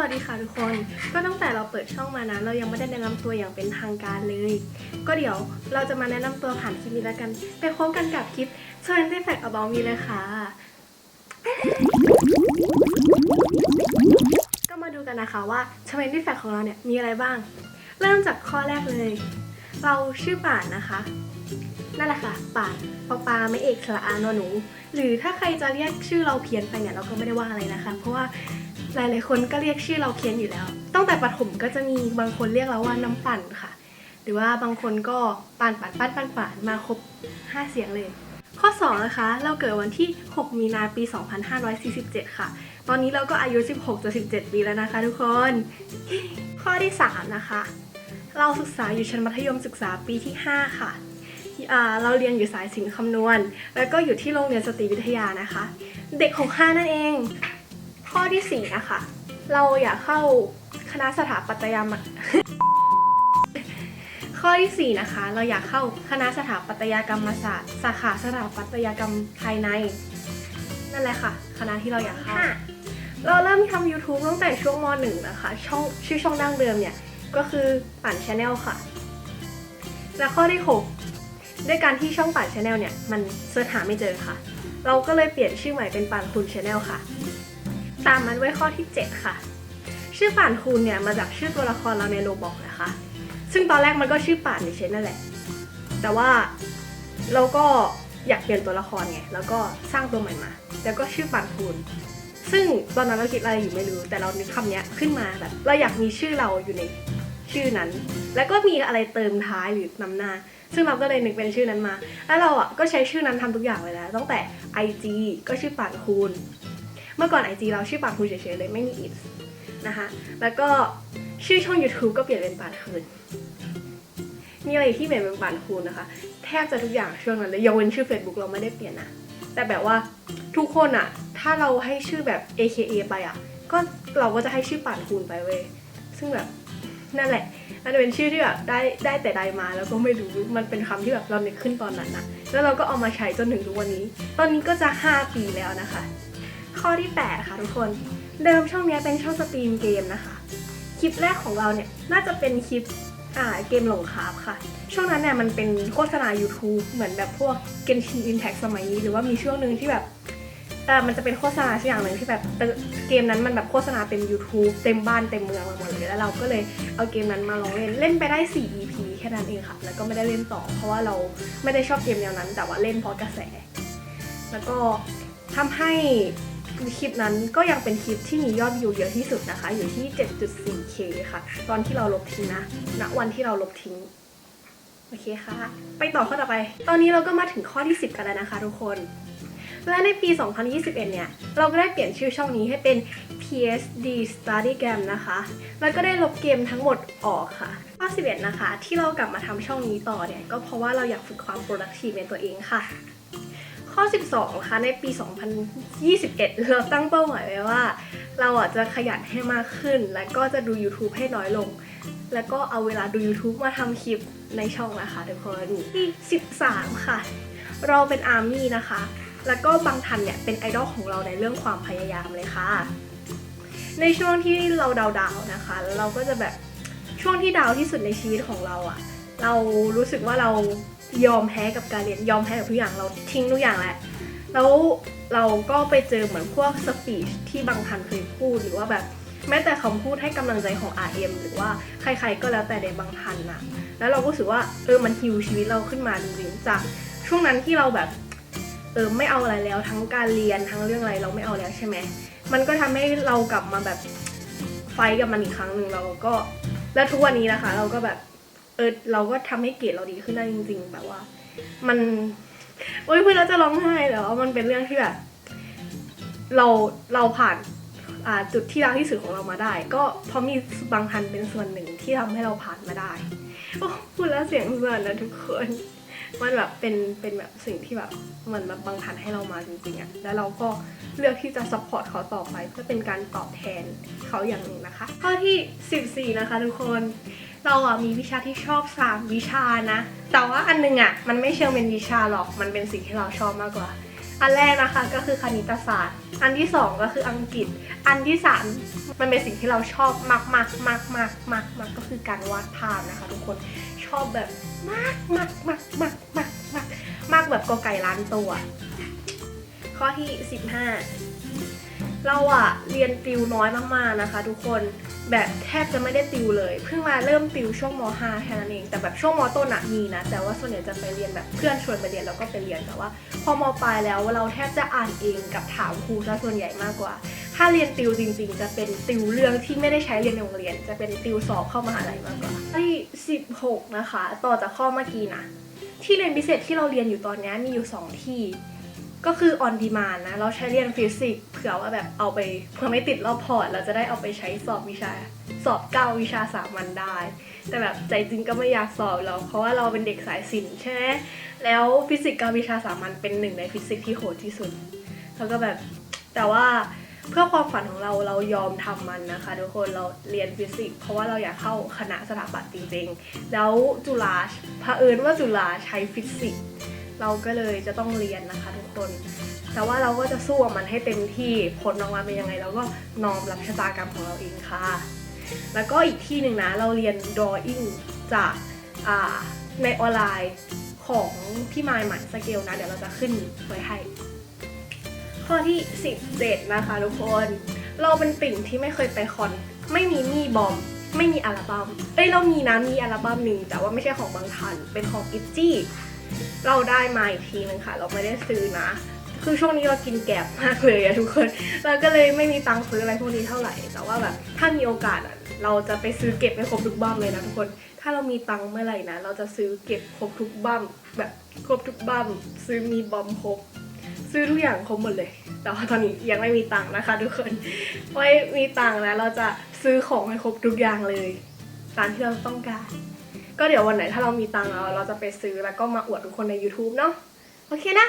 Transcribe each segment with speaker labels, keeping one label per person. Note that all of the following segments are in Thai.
Speaker 1: วัสดีค่ะทุกคน ก็ตั้งแต่เราเปิดช่องมานะ เรายังไม่ได้แนะนำตัวอย่างเป็นทางการเลย ก็เดี๋ยวเราจะมาแนะนำตัวผ่านคลิปนี้แล้วกัน ไปพร้อมกันกับคลิป20 Fact About Me เลยค่ะ ก็มาดูกันนะคะว่า20 Fact ของเราเนี่ยมีอะไรบ้าง เริ่มจากข้อแรกเลย เราชื่อป่านนะคะ นั่นแหละค่ะป่านปอปาไม่เอกสระอานอหนู หรือถ้าใครจะเรียกชื่อเราเพี้ยนไปเนี่ยเราก็ไม่ได้ว่าอะไรนะคะ เพราะว่า หลายๆคนก็เรียกชื่อเราเพี้ยนอยู่แล้ว ตั้งแต่ประถมก็จะมีบางคนเรียกเราว่าน้ำปั่นค่ะ หรือว่าบางคนก็ป่านป่นปั้นปั้นป่นมาครบ 5 เสียงเลย ข้อ 2 นะคะ เราเกิดวันที่ 6 มีนาปี 2547 ค่ะ ตอนนี้เราก็อายุ 16จะ17 ปีแล้วนะคะทุกคน ข้อที่ 3 นะคะ เราศึกษาอยู่ชั้นมัธยมศึกษาปีที่ 5 ค่ะเราเรียนอยู่สายศิลป์คำนวณ แล้วก็อยู่ที่โรงเรียนสตรีวิทยานะคะ เด็กของห้านั่นเอง ข้อที่ 4 นะคะ เราอยากเข้าคณะสถาปัตยมข้อที่ 4 นะคะ เราอยากเข้าคณะสถาปัตยกรรมศาสตร์ สาขาสถาปัตยกรรมภายใน นั่นแหละค่ะ คณะที่เราอยากเข้า เราเริ่มทำ YouTube ตั้งแต่ช่วงม .1 นะคะ ช่องชื่อช่องดั้งเดิมเนี่ย ก็คือปั่นชาแนลค่ะ และข้อที่ 6 ด้วยการที่ช่องปั่นชาแนลเนี่ย มันเสิร์ชหาไม่เจอค่ะ เราก็เลยเปลี่ยนชื่อใหม่เป็นปั่นคุณชาแนลค่ะ ตามมันไว้ข้อที่ 7 ค่ะ ชื่อป่านคูณเนี่ยมาจากชื่อตัวละครเราในโรบอกนะคะ ซึ่งตอนแรกมันก็ชื่อป่านเฉยๆนั่นแหละ แต่ว่าเราก็อยากเปลี่ยนตัวละครไง แล้วก็สร้างตัวใหม่มา แล้วก็ชื่อป่านคูณ ซึ่งตอนนั้นเราคิดอะไรอยู่ไม่รู้ แต่เรานึกคำนี้ขึ้นมาแบบเราอยากมีชื่อเราอยู่ในชื่อนั้น แล้วก็มีอะไรเติมท้ายหรือนำหน้า ซึ่งเราก็เลยนึกเป็นชื่อนั้นมา แล้วเราอะก็ใช้ชื่อนั้นทำทุกอย่างเลยนะตั้งแต่ IG ก็ชื่อป่านคูณ เมื่อก่อน IG เราชื่อปานคูณเฉยๆเลยไม่มีอินนะคะแล้วก็ชื่อช่อง YouTube ก็เปลี่ยนเป็นปานคูณมีอะไรที่เปลี่ยนเป็นปานคูณนะคะ แทบจะทุกอย่างช่วงนั้นเลยยกเว้นชื่อ Facebook เราไม่ได้เปลี่ยนนะแต่แบบว่าทุกคนอะถ้าเราให้ชื่อแบบ AKA ไปอะก็เราก็จะให้ชื่อปานคูณไปเว้ยซึ่งแบบนั่นแหละมันจะเป็นชื่อที่แบบได้ได้แต่ใดมาแล้วก็ไม่รู้มันเป็นคำที่แบบเรานึกขึ้นตอนนั้นนะแล้วเราก็เอามาใช้จนถึงทุกวันนี้ ตอนนี้ก็จะ 5 ปีแล้วนะคะ ข้อที่ 8 ค่ะทุกคน เดิมช่องนี้เป็นช่องสตรีมเกมนะคะ คลิปแรกของเราเนี่ยน่าจะเป็นคลิปอ่าเกมหลงคาบค่ะ ช่วงนั้นเนี่ยมันเป็นโฆษณา YouTube เหมือนแบบพวก Genshin Impact สมัยนี้ หรือว่ามีช่วงหนึ่งที่แบบเอ่มันจะเป็นโฆษณาสักอย่างหนึ่งที่แบบเอ่อเกมนั้นมันแบบโฆษณาเต็ม YouTube เต็มบ้านเต็มเมืองมาหมดเลยแล้วเราก็เลยเอาเกมนั้นมาลองเล่นเล่นไปได้ 4 EP แค่นั้นเองค่ะ แล้วก็ไม่ได้เล่นต่อ เพราะว่าเราไม่ได้ชอบเกมแนวนั้น แต่ว่าเล่นเพราะกระแส แล้วก็ทำให้ คลิปนั้นก็ยังเป็นคลิปที่มียอดวิวเยอะที่สุดนะคะ อยู่ที่ 7.4k ค่ะ ตอนที่เราลบทิ้งนะณวันที่เราลบทิ้งโอเคค่ะ ไปต่อข้อต่อไป ตอนนี้เราก็มาถึงข้อที่ 10 กันแล้วนะคะทุกคน และในปี 2021 เนี่ย เราก็ได้เปลี่ยนชื่อช่องนี้ให้เป็น PSD Study Game นะคะ แล้วก็ได้ลบเกมทั้งหมดออกค่ะ ข้อ 11 นะคะ ที่เรากลับมาทำช่องนี้ต่อเนี่ย ก็เพราะว่าเราอยากฝึกความ productive ในตัวเองค่ะ ข้อ 12นะคะในปี 2021 เราตั้งเป้าหมายไว้ว่า เราอะจะขยันให้มากขึ้น และก็จะดู YouTube ให้น้อยลง แล้วก็เอาเวลาดู YouTube มาทำคลิปในช่องนะคะทุกคนที่13 ค่ะ เราเป็นอาร์มี่นะคะ แล้วก็บางทันเนี่ยเป็นไอดอลของเราในเรื่องความพยายามเลยค่ะ ในช่วงที่เราดาวๆนะคะ แล้วเราก็จะแบบช่วงที่ดาวที่สุดในชีวิตของเราอะเรารู้สึกว่าเรา ยอมแพ้กับการเรียนยอมแพ้กับทุกอย่างเราทิ้งทุกอย่างแหละแล้วเราก็ไปเจอเหมือนพวกสปีชที่บางทันเคยพูดหรือว่าแบบแม้แต่คำพูดให้กำลังใจของ RM หรือว่าใครๆก็แล้วแต่ในบางทันนะแล้วเราก็รู้สึกว่าเออมันฮิวชีวิตเราขึ้นมาจริงๆจากช่วงนั้นที่เราแบบเออไม่เอาอะไรแล้วทั้งการเรียนทั้งเรื่องอะไรเราไม่เอาแล้วใช่ไหมมันก็ทำให้เรากลับมาแบบไฟกับมันอีกครั้งหนึ่งเราก็แล้วทุกวันนี้นะคะ เราก็แบบ เออเราก็ทำให้เกรดเราดีขึ้นได้จริง ๆ แบบว่า มันโอ๊ยเพื่อนเราจะร้องไห้แต่ว่ามันเป็นเรื่องที่แบบ เราเราผ่านอ่าจุดที่รักที่สุดของเรามาได้ ก็เพราะมีบางทันเป็นส่วนหนึ่งที่ทำให้เราผ่านมาได้โอ้พูดแล้วเสียงสั่นนะทุกคนมันแบบเป็นเป็นแบบสิ่งที่แบบเหมือนแบบบางทันให้เรามาจริงๆอะแล้วเราก็เลือกที่จะซัพพอร์ตเขาต่อไป เพื่อเป็นการตอบแทนเขาอย่างหนึ่งนะคะ ข้อที่ 14 นะคะทุกคน เราอะมีวิชาที่ชอบสามวิชานะ แต่ว่าอันนึงอะมันไม่เชิงเป็นวิชาหรอก มันเป็นสิ่งที่เราชอบมากกว่า อันแรกนะคะก็คือคณิตศาสตร์ อันที่สองก็คืออังกฤษ อันที่สามมันเป็นสิ่งที่เราชอบมากมากมากมากมากมากก็คือการวาดภาพนะคะทุกคนชอบแบบมากมากมากมากมากมากมากแบบกอไก่ล้านตัว ข้อที่15 เราอะเรียนติวน้อยมากๆนะคะ ทุกคนแบบแทบจะไม่ได้ติวเลยเพิ่งมาเริ่มติวช่วงม .5 แค่นั้นเอง แต่แบบช่วงมต้นอะมีนะ แต่ว่าส่วนใหญ่จะไปเรียนแบบเพื่อนชวนไปเรียนแล้วก็ไปเรียนแต่ว่า พอมปลายแล้วเราแทบจะอ่านเองกับถามครูซะส่วนใหญ่มากกว่า ถ้าเรียนติวจริง ๆ จะเป็นติวเรื่องที่ไม่ได้ใช้เรียนในโรงเรียน จะเป็นติวสอบเข้ามหาลัยมากกว่าที่16 นะคะ ต่อจากข้อเมื่อกี้นะที่เรียนพิเศษที่เราเรียนอยู่ตอนนี้มีอยู่ 2 ที่ ก็คือ on demand นะ เราใช้เรียนฟิสิกส์เผื่อว่าแบบเอาไปเผื่อไม่ติดรอบพอร์ต เราจะได้เอาไปใช้สอบวิชา สอบเก้าวิชาสามัญได้ แต่แบบใจจริงก็ไม่อยากสอบเราเพราะว่าเราเป็นเด็กสายศิลป์ใช่ไหมแล้วฟิสิกส์เกับวิชาสามัญเป็นหนึ่งในฟิสิกส์ที่โหดที่สุด แล้วก็แบบแต่ว่าเพื่อความฝันของเราเรายอมทำมันนะคะ ทุกคนเราเรียนฟิสิกส์เพราะว่าเราอยากเข้าคณะสถาปัตย์จริงๆ แล้วจุฬาเผอิญว่าจุฬาใช้ฟิสิกส์ เราก็เลยจะต้องเรียนนะคะทุกคน แต่ว่าเราก็จะสู้กับมันให้เต็มที่ผลออกมาเป็นยังไงเราก็น้อมรับชะตากรรมของเราเองค่ะ แล้วก็อีกที่หนึ่งนะเราเรียน drawing จากในออนไลน์ของพี่มายหมันสเกลนะ เดี๋ยวเราจะขึ้นไว้ให้ ข้อที่ 17 นะคะทุกคน เราเป็นติ่งที่ไม่เคยไปคอน ไม่มีมี่บอม ไม่มีอัลบัม้มเอ้ยเรามีนะมีอัลบั้มหนึ่งแต่ว่าไม่ใช่ของบางทัน เป็นของอิจี้ เราได้มาอีกทีนึงค่ะ เราไม่ได้ซื้อนะ คือช่วงนี้เรากินแกบมากเลยอะทุกคนเราก็เลยไม่มีตังค์ซื้ออะไรพวกนี้เท่าไหร่ แต่ว่าแบบถ้ามีโอกาสอะเราจะไปซื้อเก็บให้ครบทุกบั้มเลยนะทุกคน ถ้าเรามีตังค์เมื่อไหร่นะ เราจะซื้อเก็บครบทุกบั้มแบบครบทุกบั้มซื้อมีบอมครบซื้อทุกอย่างครบหมดเลย แต่ว่าตอนนี้ยังไม่มีตังค์นะคะ ทุกคนไม่มีตังค์นะเราจะซื้อของให้ครบทุกอย่างเลย ตามที่เราต้องการ ก็เดี๋ยววันไหนถ้าเรามีตังค์เราเราจะไปซื้อแล้วก็มาอวดทุกคนใน YouTube เนาะโอเคนะ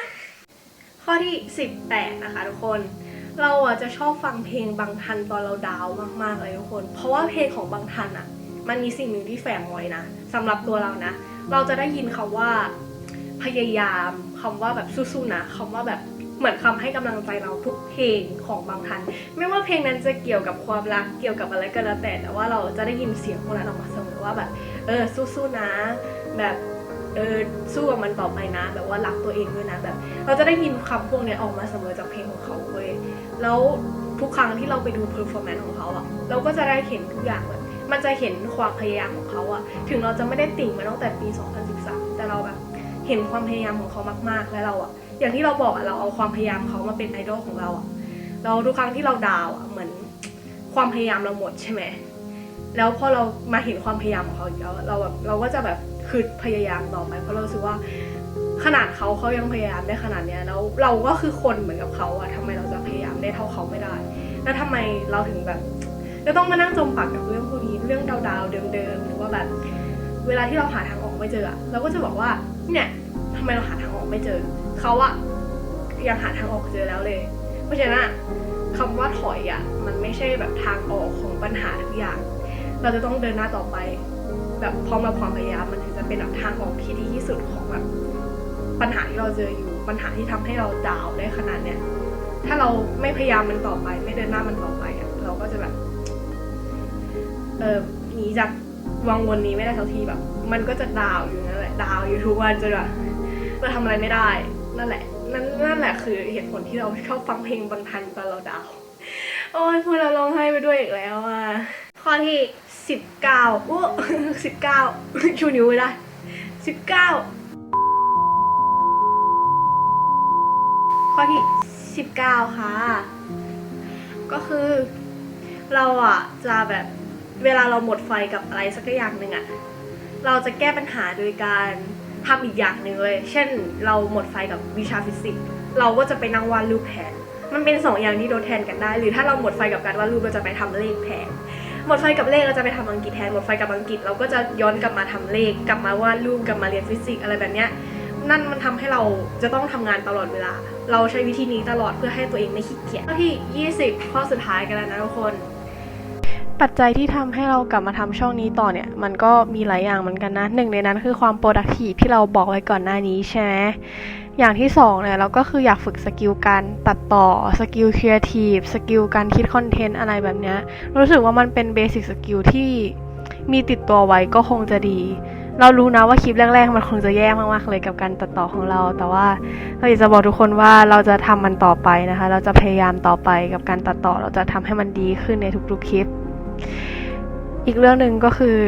Speaker 1: ข้อที่ 18 นะคะทุกคน เราอะจะชอบฟังเพลงบางทันตอนเราดาวมากๆเลยทุกคน เพราะว่าเพลงของบางทันอะ มันมีสิ่งหนึ่งที่แฝงไว้นะสำหรับตัวเรานะ เราจะได้ยินคำว่าพยายามคำว่าแบบสู้ๆนะคำว่าแบบ เหมือนคำให้กำลังใจเราทุกเพลงของบางทัน ไม่ว่าเพลงนั้นจะเกี่ยวกับความรักเกี่ยวกับอะไรก็แล้วแต่แต่ว่าเราจะได้ยินเสียงพวกนั้นออกมาเสมอว่าแบบเออสู้ๆนะ แบบเออสู้กับมันต่อไปนะ แบบว่ารักตัวเองด้วยนะแบบ เราจะได้ยินคำพวกนี้ออกมาเสมอจากเพลงของเขาเว้ยแล้วทุกครั้งที่เราไปดูเพอร์ฟอร์แมนซ์ของเขาอะเราก็จะได้เห็นทุกอย่างแบบมันจะเห็นความพยายามของเขาอะถึงเราจะไม่ได้ติ่งมาตั้งแต่ปี 2013 แต่เราแบบเห็นความพยายามของเขามากๆ แล้วเราอะ อย่างที่เราบอกอะเราเอาความพยายามเขามาเป็นไอดอลของเราอะเราทุกครั้งที่เราดาวอะเหมือนความพยายามเราหมดใช่ไหมแล้วพอเรามาเห็นความพยายามของเขาอีกแล้วเราแบบเราก็จะแบบคือพยายามต่อไป เพราะเราสึกว่าขนาดเขาเขายังพยายามได้ขนาดเนี้ยแล้วเราก็คือคนเหมือนกับเขาอะทำไมเราจะพยายามได้เท่าเขาไม่ได้ แล้วทำไมเราถึงแบบจะต้องมานั่งจมปักกับเรื่องพวกนี้เรื่องดาวๆเดิมๆหรือว่าแบบ เวลาที่เราหาทางออกไม่เจออะเราก็จะบอกว่าเนี่ยทำไมเราหาทางออกไม่เจอ เขาอะยังหาทางออกเจอแล้วเลย เพราะฉะนั้นคำว่าถอยอะมันไม่ใช่แบบทางออกของปัญหาทุกอย่าง เราจะต้องเดินหน้าต่อไป แบบพร้อมกับความพยายามมันถึงจะเป็นแบบทางออกที่ดีที่สุดของแบบปัญหาที่เราเจออยู่ปัญหาที่ทำให้เราดาวได้ขนาดเนี้ยถ้าเราไม่พยายามมันต่อไป ไม่เดินหน้ามันต่อไปอะเราก็จะแบบเออหนีจากวังวนนี้ไม่ได้สักทีแบบ มันก็จะดาวอยู่นั่นแหละดาวอยู่ทุกวันจนแบบเราทำอะไรไม่ได้ นั่นแหละนั่นนั่นแหละคือเหตุผลที่เราชอบฟังเพลงบางทันตอนเราดาวโอ้ยพูดเราร้องไห้ไปด้วยอีกแล้วอะข้อที่สิบเก้าอู้สิบเก้าชูนิ้วไม่ได้สิบเก้าข้อที่สิบเก้าค่ะ ก็คือ เราอะจะแบบเวลาเราหมดไฟกับอะไรสักอย่างหนึ่งอะ เราจะแก้ปัญหาโดยการ ทำอีกอย่างหนึ่งเลย เช่น เราหมดไฟกับวิชาฟิสิกส์ เราก็จะไปนั่งวาดรูปแทนมันเป็นสองอย่างที่โดแทนกันได้ หรือถ้าเราหมดไฟกับการวาดรูปเราจะไปทำเลขแทนหมดไฟกับเลขเราจะไปทำอังกฤษแทน หมดไฟกับอังกฤษเราก็จะย้อนกลับมาทำเลข กลับมาวาดรูป กลับมาเรียนฟิสิกส์อะไรแบบเนี้ย นั่นมันทำให้เราจะต้องทำงานตลอดเวลา เราใช้วิธีนี้ตลอดเพื่อให้ตัวเองไม่ขี้เกียจข้อที่ 20 ข้อสุดท้ายกันแล้วนะทุกคน ปัจจัยที่ทำให้เรากลับมาทำช่องนี้ต่อเนี่ย มันก็มีหลายอย่างเหมือนกันนะหนึ่งในนั้นคือความ productive ที่เราบอกไว้ก่อนหน้านี้ใช่ไหมอย่างที่สองเนี่ยเราก็คืออยากฝึกสกิลการตัดต่อสกิลครีเอทีฟสกิลการคิดคอนเทนต์อะไรแบบเนี้ยรู้สึกว่ามันเป็นเบสิกสกิลที่มีติดตัวไว้ก็คงจะดี เรารู้นะว่าคลิปแรกๆ มันคงจะแย่มากๆเลยกับการตัดต่อของเรา แต่ว่าเราอยากจะบอกทุกคนว่าเราจะทำมันต่อไปนะคะ เราจะพยายามต่อไปกับการตัดต่อเราจะทำให้มันดีขึ้นในทุกๆคลิป อีกเรื่องหนึ่งก็คือ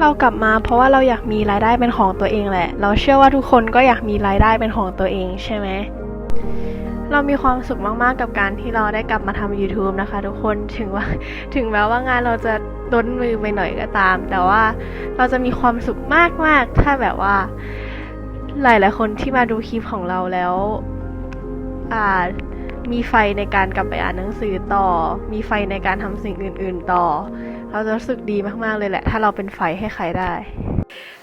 Speaker 1: เรากลับมาเพราะว่าเราอยากมีรายได้เป็นของตัวเองแหละ เราเชื่อว่าทุกคนก็อยากมีรายได้เป็นของตัวเองใช่ไหมเรามีความสุขมาก ๆ กับการที่เราได้กลับมาทำ YouTube นะคะ ทุกคน ถึงว่า ถึงแม้ว่างานเราจะด้นมือไปหน่อยก็ตาม แต่ว่าเราจะมีความสุขมาก ๆ ถ้าแบบว่า หลาย ๆ คนที่มาดูคลิปของเราแล้วอ่า มีไฟในการกลับไปอ่านหนังสือต่อ มีไฟในการทำสิ่งอื่น ๆ ต่อ เราจะรู้สึกดีมากๆเลยแหละ ถ้าเราเป็นไฟให้ใครได้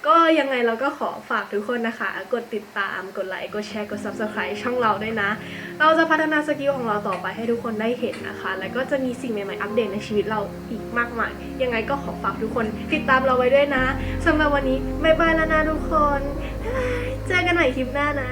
Speaker 1: ก็ยังไงเราก็ขอฝากทุกคนนะคะ กดติดตาม กดไลค์ กดแชร์ กด subscribe ช่องเราด้วยนะ เราจะพัฒนาสกิลของเราต่อไปให้ทุกคนได้เห็นนะคะ แล้วก็จะมีสิ่งใหม่ๆอัปเดตในชีวิตเราอีกมากมาย ยังไงก็ขอฝากทุกคนติดตามเราไว้ด้วยนะสำหรับวันนี้บ๊ายบายแล้วนะทุกคน เจอกันใหม่คลิปหน้านะ